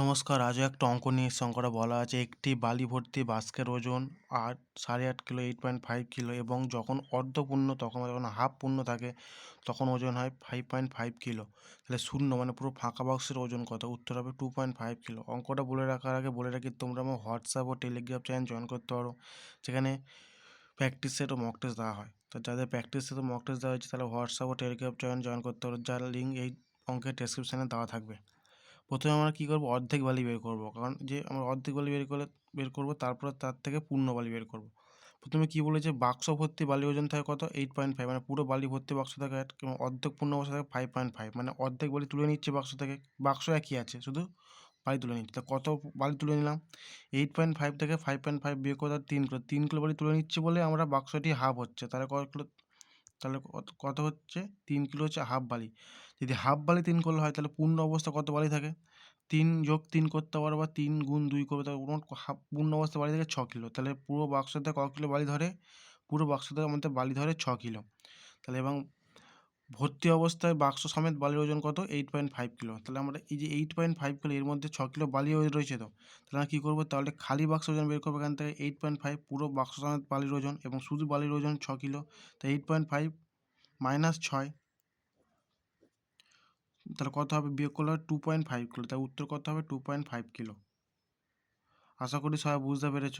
নমস্কার, আজও একটা অঙ্ক নিয়ে অঙ্কটা বলা আছে। একটি বালি ভর্তি বাস্কের ওজন আট, সাড়ে আট kilo eight point five kilo এবং যখন অর্ধপূর্ণ তখন, যখন হাফ পূর্ণ থাকে, তখন ওজন হয় ফাইভ পয়েন্ট ফাইভ কিলো। তাহলে শূন্য মানে পুরো ফাঁকা বাক্সের ওজন কত? উত্তর হবে টু পয়েন্ট ফাইভ কিলো। অঙ্কটা বলে রাখার আগে বলে রাখি, তোমরা আমার হোয়াটসঅ্যাপ ও টেলিগ্রাম চ্যানেল জয়েন করতে পারো, যেখানে প্র্যাকটিস সেট ও মক টেস্ট দেওয়া হয়। তো যাদের প্র্যাকটিস সেট ও মক টেস্ট দেওয়া হয়েছে, তাহলে হোয়াটসঅ্যাপ ও টেলিগ্রাম চ্যানেল জয়েন করতে পারো, যার লিঙ্ক এই অঙ্কের ডেসক্রিপশানে দেওয়া থাকবে। প্রথমে আমরা কী করব? অর্ধেক বালি বের করব। কারণ যে আমরা অর্ধেক বালি বের করে বের করব, তারপর তার থেকে পূর্ণ বালি বের করব। প্রথমে কী বলেছে? বাক্স ভর্তি বালি ওজন থাকে কত? এইট পয়েন্ট ফাইভ মানে পুরো বালি ভর্তি বাক্স থাকে অর্ধেক পূর্ণ বাক্স থাকে ফাইভ পয়েন্ট ফাইভ মানে অর্ধেক বালি তুলে নিচ্ছে বাক্স থেকে। বাক্স একই আছে, শুধু বালি তুলে নিচ্ছে। তা কত বালি তুলে নিলাম? এইট পয়েন্ট ফাইভ থেকে ফাইভ পয়েন্ট ফাইভ বিয়ে করে তিন কিলো। তিন কিলো বালি তুলে নিচ্ছে বলে আমরা বাক্সটি হাফ হচ্ছে। তাহলে কত কিলো? তাহলে কত হচ্ছে? তিন কিলো হচ্ছে হাফ বালি। যদি হাফ বালি তিন করলে হয়, তাহলে পূর্ণ অবস্থা কত বালি থাকে? তিন যোগ তিন করতে পারো বা তিন গুণ দুই করবে, তাহলে হাফ পূর্ণ অবস্থা বালি থাকে ছ কিলো। তাহলে পুরো বাক্সতে ক কিলো বালি ধরে? পুরো বাক্সতে আমাদের বালি ধরে ছ কিলো। তাহলে এবং ভর্তি অবস্থায় বাক্স সমেত বালির ওজন কত? Eight point five kilo. তাহলে আমরা এই যে এইট পয়েন্ট ফাইভ কিলো, এর মধ্যে ছ কিলো বালি রয়েছে তো, তাহলে কী করব? তাহলে খালি বাক্স ওজন বের করব এখান থেকে এইট পয়েন্ট ফাইভ পুরো বাক্স সমেত বালির ওজন এবং শুধু বালির ওজন ছ কিলো। তো এইট পয়েন্ট ফাইভ মাইনাস ছয়, তাহলে কত হবে? বিয়োগ করলে টু পয়েন্ট ফাইভ কিলো। তাই উত্তর কত হবে? Two point five kilo. আশা করি সবাই বুঝতে পেরেছ।